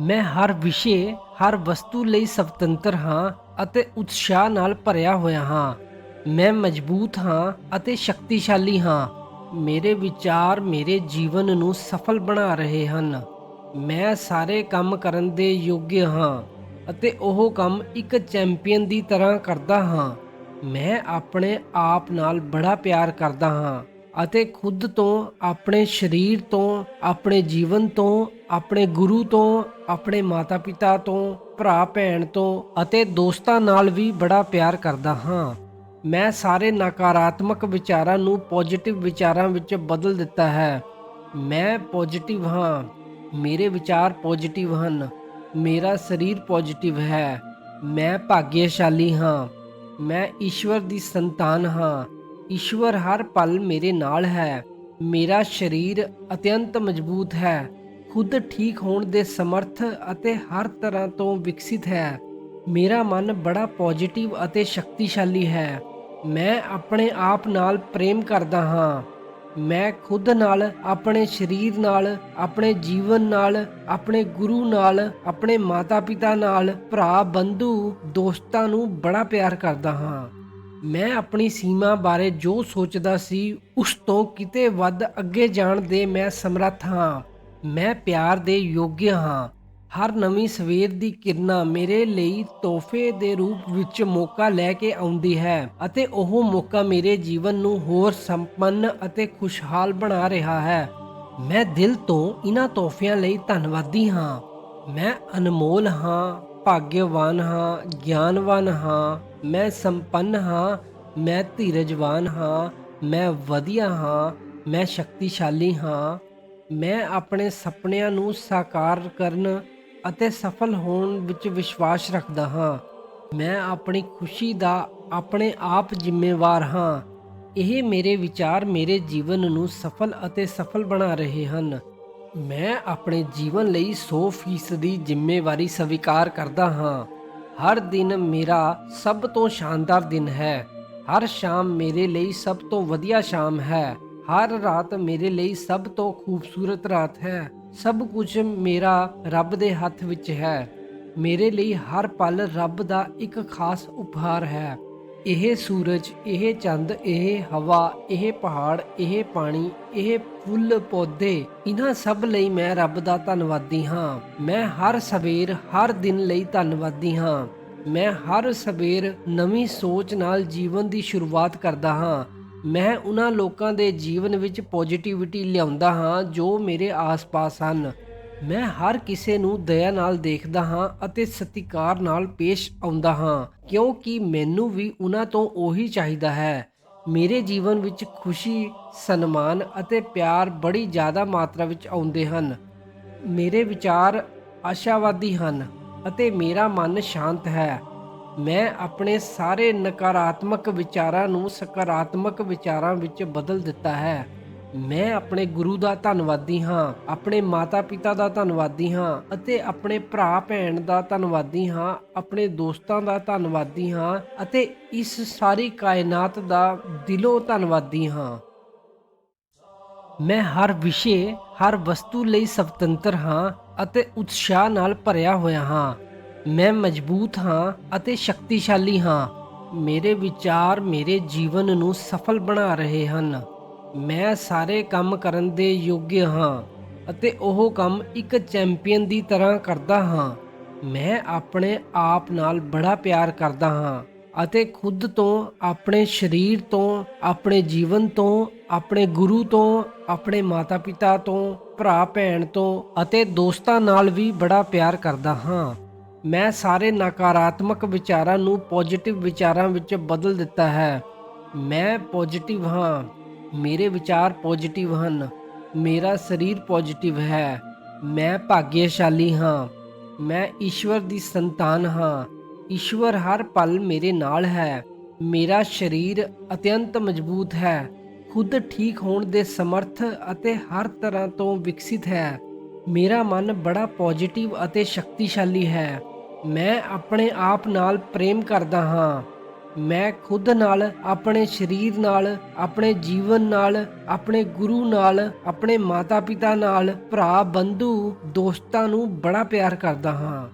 ਮੈਂ ਹਰ ਵਿਸ਼ੇ, ਹਰ ਵਸਤੂ ਲਈ ਸੁਤੰਤਰ ਹਾਂ ਅਤੇ ਉਤਸ਼ਾਹ ਨਾਲ ਭਰਿਆ ਹੋਇਆ ਹਾਂ। ਮੈਂ ਮਜ਼ਬੂਤ ਹਾਂ ਅਤੇ ਸ਼ਕਤੀਸ਼ਾਲੀ ਹਾਂ। ਮੇਰੇ ਵਿਚਾਰ ਮੇਰੇ ਜੀਵਨ ਨੂੰ ਸਫਲ ਬਣਾ ਰਹੇ ਹਨ। ਮੈਂ ਸਾਰੇ ਕੰਮ ਕਰਨ ਦੇ ਯੋਗ ਹਾਂ ਅਤੇ ਉਹ ਕੰਮ ਇੱਕ ਚੈਂਪੀਅਨ ਦੀ ਤਰ੍ਹਾਂ ਕਰਦਾ ਹਾਂ। ਮੈਂ ਆਪਣੇ ਆਪ ਨਾਲ ਬੜਾ ਪਿਆਰ ਕਰਦਾ ਹਾਂ। ਅਤੇ ਖੁਦ ਤੋਂ, ਆਪਣੇ ਸਰੀਰ ਤੋਂ, ਆਪਣੇ ਜੀਵਨ ਤੋਂ, ਆਪਣੇ ਗੁਰੂ ਤੋਂ, ਆਪਣੇ ਮਾਤਾ-ਪਿਤਾ ਤੋਂ ਭਰਾ ਭੈਣ ਤੋਂ ਅਤੇ ਦੋਸਤਾਂ ਨਾਲ ਵੀ ਬੜਾ ਪਿਆਰ ਕਰਦਾ ਹਾਂ। ਮੈਂ ਸਾਰੇ ਨਕਾਰਾਤਮਕ ਵਿਚਾਰਾਂ ਨੂੰ ਪੋਜ਼ਿਟਿਵ ਵਿਚਾਰਾਂ ਵਿੱਚ ਬਦਲ ਦਿੱਤਾ ਹੈ। ਮੈਂ ਪੋਜ਼ਿਟਿਵ ਹਾਂ। ਮੇਰੇ ਵਿਚਾਰ ਪੋਜ਼ਿਟਿਵ ਹਨ। ਮੇਰਾ ਸਰੀਰ ਪੋਜ਼ਿਟਿਵ ਹੈ। ਮੈਂ ਭਾਗਿਆਸ਼ਾਲੀ ਹਾਂ। ਮੈਂ ਈਸ਼ਵਰ ਦੀ ਸੰਤਾਨ ਹਾਂ। ਈਸ਼ਵਰ, ਹਰ ਪਲ ਮੇਰੇ ਨਾਲ ਹੈ। ਮੇਰਾ ਸਰੀਰ ਅਤਿਅੰਤ ਮਜ਼ਬੂਤ ਹੈ। ਖੁਦ ਠੀਕ ਹੋਣ ਦੇ ਸਮਰਥ ਅਤੇ ਹਰ ਤਰ੍ਹਾਂ ਤੋਂ ਵਿਕਸਿਤ ਹੈ। ਮੇਰਾ ਮਨ ਬੜਾ ਪੋਜ਼ਿਟਿਵ ਅਤੇ ਸ਼ਕਤੀਸ਼ਾਲੀ ਹੈ। ਮੈਂ ਆਪਣੇ ਆਪ ਨਾਲ ਪ੍ਰੇਮ ਕਰਦਾ ਹਾਂ। ਮੈਂ ਖੁਦ ਨਾਲ, ਆਪਣੇ ਸਰੀਰ ਨਾਲ, ਆਪਣੇ ਜੀਵਨ ਨਾਲ, ਆਪਣੇ ਗੁਰੂ ਨਾਲ, ਆਪਣੇ ਮਾਤਾ-ਪਿਤਾ ਨਾਲ, ਭਰਾ, ਬੰਧੂ, ਦੋਸਤਾਂ ਨੂੰ ਬੜਾ ਪਿਆਰ ਕਰਦਾ ਹਾਂ। ਮੈਂ ਆਪਣੀ ਸੀਮਾ ਬਾਰੇ ਜੋ ਸੋਚਦਾ ਸੀ, ਉਸ ਤੋਂ ਕਿਤੇ ਵੱਧ ਅੱਗੇ ਜਾਣ ਦੇ ਮੈਂ ਸਮਰੱਥ ਹਾਂ। ਮੈਂ ਪਿਆਰ ਦੇ ਯੋਗ ਹਾਂ। ਹਰ ਨਵੀਂ ਸਵੇਰ ਦੀ ਕਿਰਨਾਂ ਮੇਰੇ ਲਈ ਤੋਹਫੇ ਦੇ ਰੂਪ ਵਿੱਚ ਮੌਕਾ ਲੈ ਕੇ ਆਉਂਦੀ ਹੈ ਅਤੇ ਉਹ ਮੌਕਾ ਮੇਰੇ ਜੀਵਨ ਨੂੰ ਹੋਰ ਸੰਪੰਨ ਅਤੇ ਖੁਸ਼ਹਾਲ ਬਣਾ ਰਿਹਾ ਹੈ। ਮੈਂ ਦਿਲ ਤੋਂ ਇਹਨਾਂ ਤੋਹਫਿਆਂ ਲਈ ਧੰਨਵਾਦੀ ਹਾਂ। ਮੈਂ ਅਨਮੋਲ ਹਾਂ। ਭਾਗਿਆਵਾਨ ਹਾਂ, ਗਿਆਨਵਾਨ ਹਾਂ, ਮੈਂ ਸੰਪੰਨ ਹਾਂ, ਮੈਂ ਧੀਰਜਵਾਨ ਹਾਂ, ਮੈਂ ਵਧੀਆ ਹਾਂ, ਮੈਂ ਸ਼ਕਤੀਸ਼ਾਲੀ ਹਾਂ। ਮੈਂ ਆਪਣੇ ਸੁਪਨਿਆਂ ਨੂੰ ਸਾਕਾਰ ਕਰਨ ਅਤੇ ਸਫਲ ਹੋਣ ਵਿੱਚ ਵਿਸ਼ਵਾਸ ਰੱਖਦਾ ਹਾਂ। ਮੈਂ ਆਪਣੀ ਖੁਸ਼ੀ ਦਾ ਆਪਣੇ ਆਪ ਜ਼ਿੰਮੇਵਾਰ ਹਾਂ। ਇਹ ਮੇਰੇ ਵਿਚਾਰ ਮੇਰੇ ਜੀਵਨ ਨੂੰ ਸਫਲ ਅਤੇ ਸਫਲ ਬਣਾ ਰਹੇ ਹਨ। ਮੈਂ ਆਪਣੇ ਜੀਵਨ ਲਈ 100% ਦੀ ਜ਼ਿੰਮੇਵਾਰੀ ਸਵੀਕਾਰ ਕਰਦਾ ਹਾਂ। ਹਰ ਦਿਨ ਮੇਰਾ ਸਭ ਤੋਂ ਸ਼ਾਨਦਾਰ ਦਿਨ ਹੈ। ਹਰ ਸ਼ਾਮ ਮੇਰੇ ਲਈ ਸਭ ਤੋਂ ਵਧੀਆ ਸ਼ਾਮ ਹੈ। ਹਰ ਰਾਤ ਮੇਰੇ ਲਈ ਸਭ ਤੋਂ ਖੂਬਸੂਰਤ ਰਾਤ ਹੈ। ਸਭ ਕੁਝ ਮੇਰਾ ਰੱਬ ਦੇ ਹੱਥ ਵਿੱਚ ਹੈ। ਮੇਰੇ ਲਈ ਹਰ ਪਲ ਰੱਬ ਦਾ ਇੱਕ ਖਾਸ ਉਪਹਾਰ ਹੈ। ਇਹ ਸੂਰਜ, ਇਹ ਚੰਦ, ਇਹ ਹਵਾ, ਇਹ ਪਹਾੜ, ਇਹ ਪਾਣੀ ਇਹ ਫੁੱਲ ਪੌਦੇ ਇਹਨਾਂ ਸਭ ਲਈ ਮੈਂ ਰੱਬ ਦਾ ਧੰਨਵਾਦੀ ਹਾਂ। ਮੈਂ ਹਰ ਸਵੇਰ, ਹਰ ਦਿਨ ਲਈ ਧੰਨਵਾਦੀ ਹਾਂ। ਮੈਂ ਹਰ ਸਵੇਰ ਨਵੀਂ ਸੋਚ ਨਾਲ ਜੀਵਨ ਦੀ ਸ਼ੁਰੂਆਤ ਕਰਦਾ ਹਾਂ। ਮੈਂ ਉਹਨਾਂ ਲੋਕਾਂ ਦੇ ਜੀਵਨ ਵਿੱਚ ਪੋਜ਼ਿਟਿਵਿਟੀ ਲਿਆਉਂਦਾ ਹਾਂ ਜੋ ਮੇਰੇ ਆਸ-ਪਾਸ ਹਨ। ਮੈਂ ਹਰ ਕਿਸੇ ਨੂੰ ਦਇਆ ਨਾਲ ਦੇਖਦਾ ਹਾਂ ਅਤੇ ਸਤਿਕਾਰ ਨਾਲ ਪੇਸ਼ ਆਉਂਦਾ ਹਾਂ, ਕਿਉਂਕਿ ਮੈਨੂੰ ਵੀ ਉਹਨਾਂ ਤੋਂ ਉਹੀ ਚਾਹੀਦਾ ਹੈ। ਮੇਰੇ ਜੀਵਨ ਵਿੱਚ ਖੁਸ਼ੀ, ਸਨਮਾਨ ਅਤੇ ਪਿਆਰ ਬੜੀ ਜ਼ਿਆਦਾ ਮਾਤਰਾ ਵਿੱਚ ਆਉਂਦੇ ਹਨ। ਮੇਰੇ ਵਿਚਾਰ ਆਸ਼ਾਵਾਦੀ ਹਨ ਅਤੇ ਮੇਰਾ ਮਨ ਸ਼ਾਂਤ ਹੈ। ਮੈਂ ਆਪਣੇ ਸਾਰੇ ਨਕਾਰਾਤਮਕ ਵਿਚਾਰਾਂ ਨੂੰ ਸਕਾਰਾਤਮਕ ਵਿਚਾਰਾਂ ਵਿੱਚ ਬਦਲ ਦਿੱਤਾ ਹੈ। ਮੈਂ ਆਪਣੇ ਗੁਰੂ ਦਾ ਧੰਨਵਾਦੀ ਹਾਂ, ਆਪਣੇ ਮਾਤਾ-ਪਿਤਾ ਦਾ ਧੰਨਵਾਦੀ ਹਾਂ ਅਤੇ ਆਪਣੇ ਭਰਾ ਭੈਣ ਦਾ ਧੰਨਵਾਦੀ ਹਾਂ, ਆਪਣੇ ਦੋਸਤਾਂ ਦਾ ਧੰਨਵਾਦੀ ਹਾਂ ਅਤੇ ਇਸ ਸਾਰੀ ਕਾਇਨਾਤ ਦਾ ਦਿਲੋਂ ਧੰਨਵਾਦੀ ਹਾਂ। ਮੈਂ ਹਰ ਵਿਸ਼ੇ, ਹਰ ਵਸਤੂ ਲਈ ਸੁਤੰਤਰ ਹਾਂ ਅਤੇ ਉਤਸ਼ਾਹ ਨਾਲ ਭਰਿਆ ਹੋਇਆ ਹਾਂ। ਮੈਂ ਮਜ਼ਬੂਤ ਹਾਂ ਅਤੇ ਸ਼ਕਤੀਸ਼ਾਲੀ ਹਾਂ। ਮੇਰੇ ਵਿਚਾਰ ਮੇਰੇ ਜੀਵਨ ਨੂੰ ਸਫਲ ਬਣਾ ਰਹੇ ਹਨ। ਮੈਂ ਸਾਰੇ ਕੰਮ ਕਰਨ ਦੇ ਯੋਗ ਹਾਂ ਅਤੇ ਉਹ ਕੰਮ ਇੱਕ ਚੈਂਪੀਅਨ ਦੀ ਤਰ੍ਹਾਂ ਕਰਦਾ ਹਾਂ। ਮੈਂ ਆਪਣੇ ਆਪ ਨਾਲ ਬੜਾ ਪਿਆਰ ਕਰਦਾ ਹਾਂ ਅਤੇ ਖੁਦ ਤੋਂ, ਆਪਣੇ ਸਰੀਰ ਤੋਂ, ਆਪਣੇ ਜੀਵਨ ਤੋਂ, ਆਪਣੇ ਗੁਰੂ ਤੋਂ, ਆਪਣੇ ਮਾਤਾ-ਪਿਤਾ ਤੋਂ ਭਰਾ ਭੈਣ ਤੋਂ ਅਤੇ ਦੋਸਤਾਂ ਨਾਲ ਵੀ ਬੜਾ ਪਿਆਰ ਕਰਦਾ ਹਾਂ। ਮੈਂ ਸਾਰੇ ਨਕਾਰਾਤਮਕ ਵਿਚਾਰਾਂ ਨੂੰ ਪੋਜ਼ਿਟਿਵ ਵਿਚਾਰਾਂ ਵਿੱਚ ਬਦਲ ਦਿੱਤਾ ਹੈ। ਮੈਂ ਪੋਜ਼ਿਟਿਵ ਹਾਂ। ਮੇਰੇ ਵਿਚਾਰ ਪੋਜ਼ਿਟਿਵ ਹਨ। ਮੇਰਾ ਸਰੀਰ ਪੋਜ਼ਿਟਿਵ ਹੈ। ਮੈਂ ਭਾਗਿਆਸ਼ਾਲੀ ਹਾਂ। ਮੈਂ ਈਸ਼ਵਰ ਦੀ ਸੰਤਾਨ ਹਾਂ। ਈਸ਼ਵਰ ਹਰ ਪਲ ਮੇਰੇ ਨਾਲ ਹੈ। ਮੇਰਾ ਸਰੀਰ ਅਤਿਅੰਤ ਮਜ਼ਬੂਤ ਹੈ। ਖੁਦ ਠੀਕ ਹੋਣ ਦੇ ਸਮਰਥ ਅਤੇ ਹਰ ਤਰ੍ਹਾਂ ਤੋਂ ਵਿਕਸਿਤ ਹੈ। ਮੇਰਾ ਮਨ ਬੜਾ ਪੋਜ਼ਿਟਿਵ ਅਤੇ ਸ਼ਕਤੀਸ਼ਾਲੀ ਹੈ। ਮੈਂ ਆਪਣੇ ਆਪ ਨਾਲ ਪ੍ਰੇਮ ਕਰਦਾ ਹਾਂ। ਮੈਂ ਖੁਦ ਨਾਲ, ਆਪਣੇ ਸਰੀਰ ਨਾਲ, ਆਪਣੇ ਜੀਵਨ ਨਾਲ, ਆਪਣੇ ਗੁਰੂ ਨਾਲ, ਆਪਣੇ ਮਾਤਾ-ਪਿਤਾ ਨਾਲ ਭਰਾ ਬੰਧੂ ਦੋਸਤਾਂ ਨੂੰ ਬੜਾ ਪਿਆਰ ਕਰਦਾ ਹਾਂ।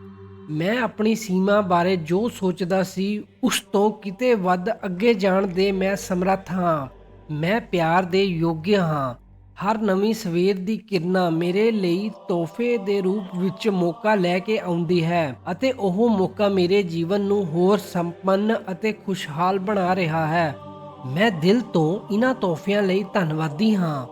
ਮੈਂ ਆਪਣੀ ਸੀਮਾ ਬਾਰੇ ਜੋ ਸੋਚਦਾ ਸੀ, ਉਸ ਤੋਂ ਕਿਤੇ ਵੱਧ ਅੱਗੇ ਜਾਣ ਦੇ ਮੈਂ ਸਮਰੱਥ ਹਾਂ। ਮੈਂ ਪਿਆਰ ਦੇ ਯੋਗ ਹਾਂ। ਹਰ ਨਵੀਂ ਸਵੇਰ ਦੀ ਕਿਰਨਾਂ ਮੇਰੇ ਲਈ ਤੋਹਫੇ ਦੇ ਰੂਪ ਵਿੱਚ ਮੌਕਾ ਲੈ ਕੇ ਆਉਂਦੀ ਹੈ ਅਤੇ ਉਹ ਮੌਕਾ ਮੇਰੇ ਜੀਵਨ ਨੂੰ ਹੋਰ ਸੰਪੰਨ ਅਤੇ ਖੁਸ਼ਹਾਲ ਬਣਾ ਰਿਹਾ ਹੈ। ਮੈਂ ਦਿਲ ਤੋਂ ਇਹਨਾਂ ਤੋਹਫਿਆਂ ਲਈ ਧੰਨਵਾਦੀ ਹਾਂ।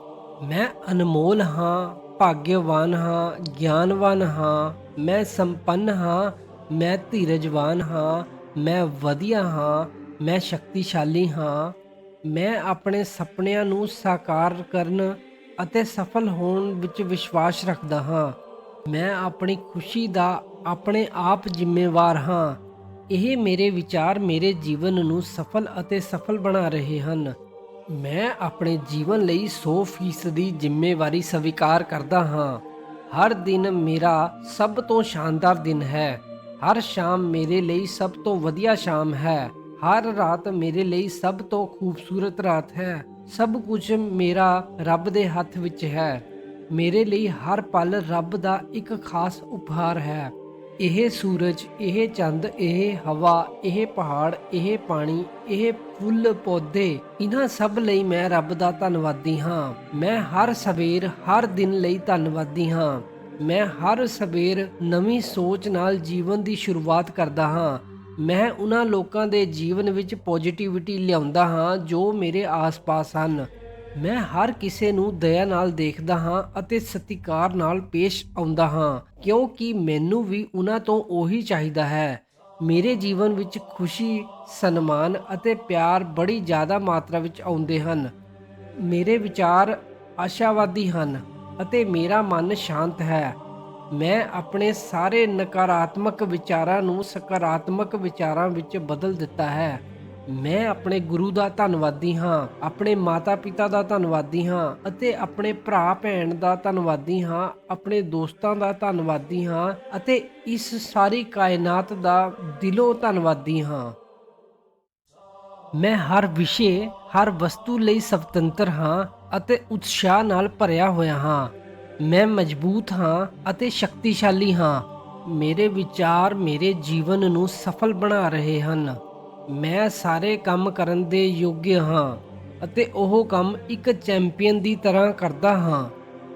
ਮੈਂ ਅਨਮੋਲ ਹਾਂ, ਭਾਗਯਵਾਨ ਹਾਂ, ਗਿਆਨਵਾਨ ਹਾਂ। ਮੈਂ ਸੰਪੰਨ ਹਾਂ, ਮੈਂ ਧੀਰਜਵਾਨ ਹਾਂ। ਮੈਂ ਵਧੀਆ ਹਾਂ, ਮੈਂ ਸ਼ਕਤੀਸ਼ਾਲੀ ਹਾਂ। ਮੈਂ ਆਪਣੇ ਸੁਪਨਿਆਂ ਨੂੰ ਸਾਕਾਰ ਕਰਨ ਅਤੇ ਸਫਲ ਹੋਣ ਵਿੱਚ ਵਿਸ਼ਵਾਸ ਰੱਖਦਾ ਹਾਂ। ਮੈਂ ਆਪਣੀ ਖੁਸ਼ੀ ਦਾ ਆਪਣੇ ਆਪ ਜ਼ਿੰਮੇਵਾਰ ਹਾਂ। ਇਹ ਮੇਰੇ ਵਿਚਾਰ ਮੇਰੇ ਜੀਵਨ ਨੂੰ ਸਫਲ ਅਤੇ ਸਫਲ ਬਣਾ ਰਹੇ ਹਨ। ਮੈਂ ਆਪਣੇ ਜੀਵਨ ਲਈ 100% ਦੀ ਜ਼ਿੰਮੇਵਾਰੀ ਸਵੀਕਾਰ ਕਰਦਾ ਹਾਂ। ਹਰ ਦਿਨ ਮੇਰਾ ਸਭ ਤੋਂ ਸ਼ਾਨਦਾਰ ਦਿਨ ਹੈ। ਹਰ ਸ਼ਾਮ ਮੇਰੇ ਲਈ ਸਭ ਤੋਂ ਵਧੀਆ ਸ਼ਾਮ ਹੈ। ਹਰ ਰਾਤ ਮੇਰੇ ਲਈ ਸਭ ਤੋਂ ਖੂਬਸੂਰਤ ਰਾਤ ਹੈ। ਸਭ ਕੁਝ ਮੇਰਾ ਰੱਬ ਦੇ ਹੱਥ ਵਿੱਚ ਹੈ। ਮੇਰੇ ਲਈ ਹਰ ਪਲ ਰੱਬ ਦਾ ਇੱਕ ਖਾਸ ਉਪਹਾਰ ਹੈ। ਇਹ ਸੂਰਜ, ਇਹ ਚੰਦ, ਇਹ ਹਵਾ, ਇਹ ਪਹਾੜ, ਇਹ ਪਾਣੀ, ਇਹ ਫੁੱਲ, ਪੌਦੇ, ਇਹਨਾਂ ਸਭ ਲਈ ਮੈਂ ਰੱਬ ਦਾ ਧੰਨਵਾਦੀ ਹਾਂ। ਮੈਂ ਹਰ ਸਵੇਰ, ਹਰ ਦਿਨ ਲਈ ਧੰਨਵਾਦੀ ਹਾਂ। ਮੈਂ ਹਰ ਸਵੇਰ ਨਵੀਂ ਸੋਚ ਨਾਲ ਜੀਵਨ ਦੀ ਸ਼ੁਰੂਆਤ ਕਰਦਾ ਹਾਂ। ਮੈਂ ਉਹਨਾਂ ਲੋਕਾਂ ਦੇ ਜੀਵਨ ਵਿੱਚ ਪੋਜ਼ਿਟਿਵਿਟੀ ਲਿਆਉਂਦਾ ਹਾਂ ਜੋ ਮੇਰੇ ਆਸ-ਪਾਸ ਹਨ। ਮੈਂ ਹਰ ਕਿਸੇ ਨੂੰ ਦਇਆ ਨਾਲ ਦੇਖਦਾ ਹਾਂ ਅਤੇ ਸਤਿਕਾਰ ਨਾਲ ਪੇਸ਼ ਆਉਂਦਾ ਹਾਂ ਕਿਉਂਕਿ ਮੈਨੂੰ ਵੀ ਉਹਨਾਂ ਤੋਂ ਉਹੀ ਚਾਹੀਦਾ ਹੈ। ਮੇਰੇ ਜੀਵਨ ਵਿੱਚ ਖੁਸ਼ੀ, ਸਨਮਾਨ ਅਤੇ ਪਿਆਰ ਬੜੀ ਜ਼ਿਆਦਾ ਮਾਤਰਾ ਵਿੱਚ ਆਉਂਦੇ ਹਨ। ਮੇਰੇ ਵਿਚਾਰ ਆਸ਼ਾਵਾਦੀ ਹਨ ਅਤੇ ਮੇਰਾ ਮਨ ਸ਼ਾਂਤ ਹੈ। ਮੈਂ ਆਪਣੇ ਸਾਰੇ ਨਕਾਰਾਤਮਕ ਵਿਚਾਰਾਂ ਨੂੰ ਸਕਾਰਾਤਮਕ ਵਿਚਾਰਾਂ ਵਿੱਚ ਬਦਲ ਦਿੱਤਾ ਹੈ। ਮੈਂ ਆਪਣੇ ਗੁਰੂ ਦਾ ਧੰਨਵਾਦੀ ਹਾਂ, ਆਪਣੇ ਮਾਤਾ-ਪਿਤਾ ਦਾ ਧੰਨਵਾਦੀ ਹਾਂ ਅਤੇ ਆਪਣੇ ਭਰਾ ਭੈਣ ਦਾ ਧੰਨਵਾਦੀ ਹਾਂ, ਆਪਣੇ ਦੋਸਤਾਂ ਦਾ ਧੰਨਵਾਦੀ ਹਾਂ ਅਤੇ ਇਸ ਸਾਰੀ ਕਾਇਨਾਤ ਦਾ ਦਿਲੋਂ ਧੰਨਵਾਦੀ ਹਾਂ। ਮੈਂ ਹਰ ਵਿਸ਼ੇ, ਹਰ ਵਸਤੂ ਲਈ ਸੁਤੰਤਰ ਹਾਂ ਅਤੇ ਉਤਸ਼ਾਹ ਨਾਲ ਭਰਿਆ ਹੋਇਆ ਹਾਂ। ਮੈਂ ਮਜ਼ਬੂਤ ਹਾਂ ਅਤੇ ਸ਼ਕਤੀਸ਼ਾਲੀ ਹਾਂ। ਮੇਰੇ ਵਿਚਾਰ ਮੇਰੇ ਜੀਵਨ ਨੂੰ ਸਫਲ ਬਣਾ ਰਹੇ ਹਨ। ਮੈਂ ਸਾਰੇ ਕੰਮ ਕਰਨ ਦੇ ਯੋਗ ਹਾਂ ਅਤੇ ਉਹ ਕੰਮ ਇੱਕ ਚੈਂਪੀਅਨ ਦੀ ਤਰ੍ਹਾਂ ਕਰਦਾ ਹਾਂ।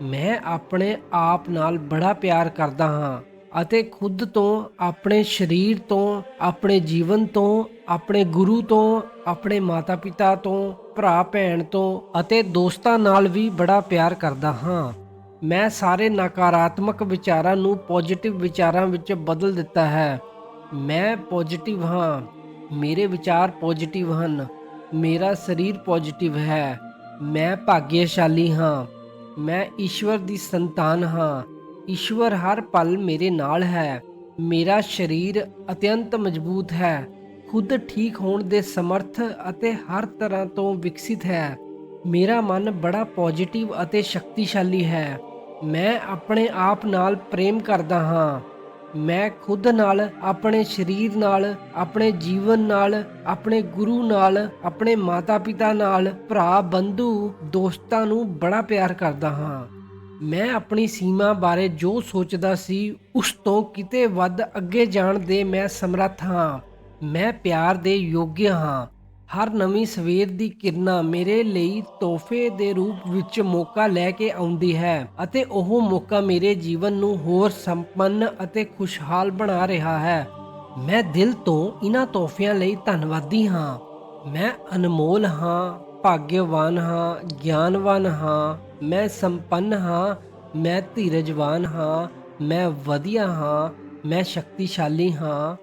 ਮੈਂ ਆਪਣੇ ਆਪ ਨਾਲ ਬੜਾ ਪਿਆਰ ਕਰਦਾ ਹਾਂ ਅਤੇ ਖੁਦ ਤੋਂ, ਆਪਣੇ ਸਰੀਰ ਤੋਂ, ਆਪਣੇ ਜੀਵਨ ਤੋਂ, ਆਪਣੇ ਗੁਰੂ ਤੋਂ, ਆਪਣੇ ਮਾਤਾ-ਪਿਤਾ ਤੋਂ ਭਰਾ ਭੈਣ ਤੋਂ ਅਤੇ ਦੋਸਤਾਂ ਨਾਲ ਵੀ ਬੜਾ ਪਿਆਰ ਕਰਦਾ ਹਾਂ। ਮੈਂ ਸਾਰੇ ਨਕਾਰਾਤਮਕ ਵਿਚਾਰਾਂ ਨੂੰ ਪੋਜ਼ਿਟਿਵ ਵਿਚਾਰਾਂ ਵਿੱਚ ਬਦਲ ਦਿੱਤਾ ਹੈ। ਮੈਂ ਪੋਜ਼ਿਟਿਵ ਹਾਂ। ਮੇਰੇ ਵਿਚਾਰ ਪੋਜ਼ਿਟਿਵ ਹਨ। ਮੇਰਾ ਸਰੀਰ ਪੋਜ਼ਿਟਿਵ ਹੈ। ਮੈਂ ਭਾਗਿਆਸ਼ਾਲੀ ਹਾਂ। ਮੈਂ ਈਸ਼ਵਰ ਦੀ ਸੰਤਾਨ ਹਾਂ। ਈਸ਼ਵਰ ਹਰ ਪਲ ਮੇਰੇ ਨਾਲ ਹੈ। ਮੇਰਾ ਸਰੀਰ ਅਤਿਅੰਤ ਮਜ਼ਬੂਤ ਹੈ। ਖੁਦ ਠੀਕ ਹੋਣ ਦੇ ਸਮਰਥ ਅਤੇ ਹਰ ਤਰ੍ਹਾਂ ਤੋਂ ਵਿਕਸਿਤ ਹੈ। ਮੇਰਾ ਮਨ ਬੜਾ ਪੋਜ਼ਿਟਿਵ ਅਤੇ ਸ਼ਕਤੀਸ਼ਾਲੀ ਹੈ। ਮੈਂ ਆਪਣੇ ਆਪ ਨਾਲ ਪ੍ਰੇਮ ਕਰਦਾ ਹਾਂ। ਮੈਂ ਖੁਦ ਨਾਲ, ਆਪਣੇ ਸਰੀਰ ਨਾਲ, ਆਪਣੇ ਜੀਵਨ ਨਾਲ, ਆਪਣੇ ਗੁਰੂ ਨਾਲ, ਆਪਣੇ ਮਾਤਾ-ਪਿਤਾ ਨਾਲ ਭਰਾ ਬੰਧੂ ਦੋਸਤਾਂ ਨੂੰ ਬੜਾ ਪਿਆਰ ਕਰਦਾ ਹਾਂ। ਮੈਂ ਆਪਣੀ ਸੀਮਾ ਬਾਰੇ ਜੋ ਸੋਚਦਾ ਸੀ, ਉਸ ਤੋਂ ਕਿਤੇ ਵੱਧ ਅੱਗੇ ਜਾਣ ਦੇ ਮੈਂ ਸਮਰੱਥ ਹਾਂ। ਮੈਂ ਪਿਆਰ ਦੇ ਯੋਗ ਹਾਂ। ਹਰ ਨਵੀਂ ਸਵੇਰ ਦੀ ਕਿਰਨਾਂ ਮੇਰੇ ਲਈ ਤੋਹਫੇ ਦੇ ਰੂਪ ਵਿੱਚ ਮੌਕਾ ਲੈ ਕੇ ਆਉਂਦੀ ਹੈ ਅਤੇ ਉਹ ਮੌਕਾ ਮੇਰੇ ਜੀਵਨ ਨੂੰ ਹੋਰ ਸੰਪੰਨ ਅਤੇ ਖੁਸ਼ਹਾਲ ਬਣਾ ਰਿਹਾ ਹੈ। ਮੈਂ ਦਿਲ ਤੋਂ ਇਹਨਾਂ ਤੋਹਫਿਆਂ ਲਈ ਧੰਨਵਾਦੀ ਹਾਂ। ਮੈਂ ਅਨਮੋਲ ਹਾਂ, ਭਾਗਯਵਾਨ ਹਾਂ, ਗਿਆਨਵਾਨ ਹਾਂ, ਮੈਂ ਸੰਪੰਨ ਹਾਂ, ਮੈਂ ਧੀਰਜਵਾਨ ਹਾਂ, ਮੈਂ ਵਧੀਆ ਹਾਂ, ਮੈਂ ਸ਼ਕਤੀਸ਼ਾਲੀ ਹਾਂ।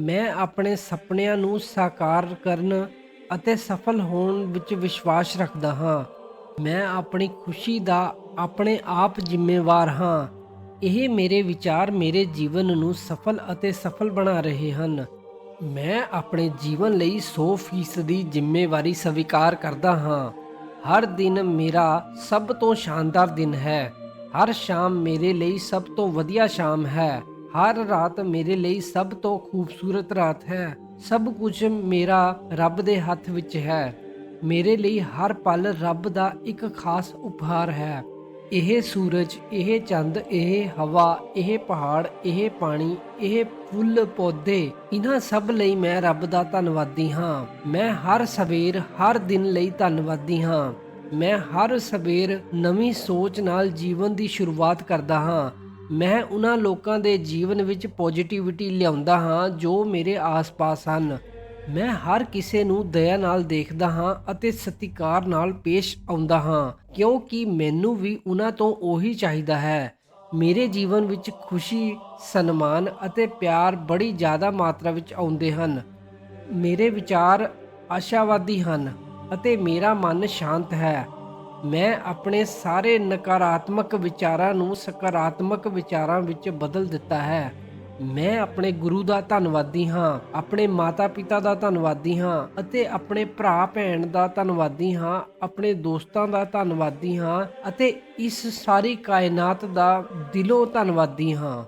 ਮੈਂ ਆਪਣੇ ਸੁਪਨਿਆਂ ਨੂੰ ਸਾਕਾਰ ਕਰਨ ਅਤੇ ਸਫਲ ਹੋਣ ਵਿੱਚ ਵਿਸ਼ਵਾਸ ਰੱਖਦਾ ਹਾਂ। ਮੈਂ ਆਪਣੀ ਖੁਸ਼ੀ ਦਾ ਆਪਣੇ ਆਪ ਜ਼ਿੰਮੇਵਾਰ ਹਾਂ। ਇਹ ਮੇਰੇ ਵਿਚਾਰ ਮੇਰੇ ਜੀਵਨ ਨੂੰ ਸਫਲ ਅਤੇ ਸਫਲ ਬਣਾ ਰਹੇ ਹਨ। ਮੈਂ ਆਪਣੇ ਜੀਵਨ ਲਈ 100% ਦੀ ਜ਼ਿੰਮੇਵਾਰੀ ਸਵੀਕਾਰ ਕਰਦਾ ਹਾਂ। ਹਰ ਦਿਨ ਮੇਰਾ ਸਭ ਤੋਂ ਸ਼ਾਨਦਾਰ ਦਿਨ ਹੈ। ਹਰ ਸ਼ਾਮ ਮੇਰੇ ਲਈ ਸਭ ਤੋਂ ਵਧੀਆ ਸ਼ਾਮ ਹੈ। ਹਰ ਰਾਤ ਮੇਰੇ ਲਈ ਸਭ ਤੋਂ ਖੂਬਸੂਰਤ ਰਾਤ ਹੈ। ਸਭ ਕੁਝ ਮੇਰਾ ਰੱਬ ਦੇ ਹੱਥ ਵਿੱਚ ਹੈ। ਮੇਰੇ ਲਈ ਹਰ ਪਲ ਰੱਬ ਦਾ ਇੱਕ ਖਾਸ ਉਪਹਾਰ ਹੈ। ਇਹ ਸੂਰਜ, ਇਹ ਚੰਦ, ਇਹ ਹਵਾ, ਇਹ ਪਹਾੜ, ਇਹ ਪਾਣੀ, ਇਹ ਫੁੱਲ, ਪੌਦੇ, ਇਹਨਾਂ ਸਭ ਲਈ ਮੈਂ ਰੱਬ ਦਾ ਧੰਨਵਾਦੀ ਹਾਂ। ਮੈਂ ਹਰ ਸਵੇਰ, ਹਰ ਦਿਨ ਲਈ ਧੰਨਵਾਦੀ ਹਾਂ। ਮੈਂ ਹਰ ਸਵੇਰ ਨਵੀਂ ਸੋਚ ਨਾਲ ਜੀਵਨ ਦੀ ਸ਼ੁਰੂਆਤ ਕਰਦਾ ਹਾਂ। ਮੈਂ ਉਹਨਾਂ ਲੋਕਾਂ ਦੇ ਜੀਵਨ ਵਿੱਚ ਪੋਜ਼ਿਟਿਵਿਟੀ ਲਿਆਉਂਦਾ ਹਾਂ ਜੋ ਮੇਰੇ ਆਸ-ਪਾਸ ਹਨ। ਮੈਂ ਹਰ ਕਿਸੇ ਨੂੰ ਦਇਆ ਨਾਲ ਦੇਖਦਾ ਹਾਂ ਅਤੇ ਸਤਿਕਾਰ ਨਾਲ ਪੇਸ਼ ਆਉਂਦਾ ਹਾਂ ਕਿਉਂਕਿ ਮੈਨੂੰ ਵੀ ਉਹਨਾਂ ਤੋਂ ਉਹੀ ਚਾਹੀਦਾ ਹੈ। ਮੇਰੇ ਜੀਵਨ ਵਿੱਚ ਖੁਸ਼ੀ, ਸਨਮਾਨ ਅਤੇ ਪਿਆਰ ਬੜੀ ਜ਼ਿਆਦਾ ਮਾਤਰਾ ਵਿੱਚ ਆਉਂਦੇ ਹਨ। ਮੇਰੇ ਵਿਚਾਰ ਆਸ਼ਾਵਾਦੀ ਹਨ ਅਤੇ ਮੇਰਾ ਮਨ ਸ਼ਾਂਤ ਹੈ। ਮੈਂ ਆਪਣੇ ਸਾਰੇ ਨਕਾਰਾਤਮਕ ਵਿਚਾਰਾਂ ਨੂੰ ਸਕਾਰਾਤਮਕ ਵਿਚਾਰਾਂ ਵਿੱਚ ਬਦਲ ਦਿੱਤਾ ਹੈ। ਮੈਂ ਆਪਣੇ ਗੁਰੂ ਦਾ ਧੰਨਵਾਦੀ ਹਾਂ, ਆਪਣੇ ਮਾਤਾ-ਪਿਤਾ ਦਾ ਧੰਨਵਾਦੀ ਹਾਂ ਅਤੇ ਆਪਣੇ ਭਰਾ ਭੈਣ ਦਾ ਧੰਨਵਾਦੀ ਹਾਂ, ਆਪਣੇ ਦੋਸਤਾਂ ਦਾ ਧੰਨਵਾਦੀ ਹਾਂ ਅਤੇ ਇਸ ਸਾਰੀ ਕਾਇਨਾਤ ਦਾ ਦਿਲੋਂ ਧੰਨਵਾਦੀ ਹਾਂ।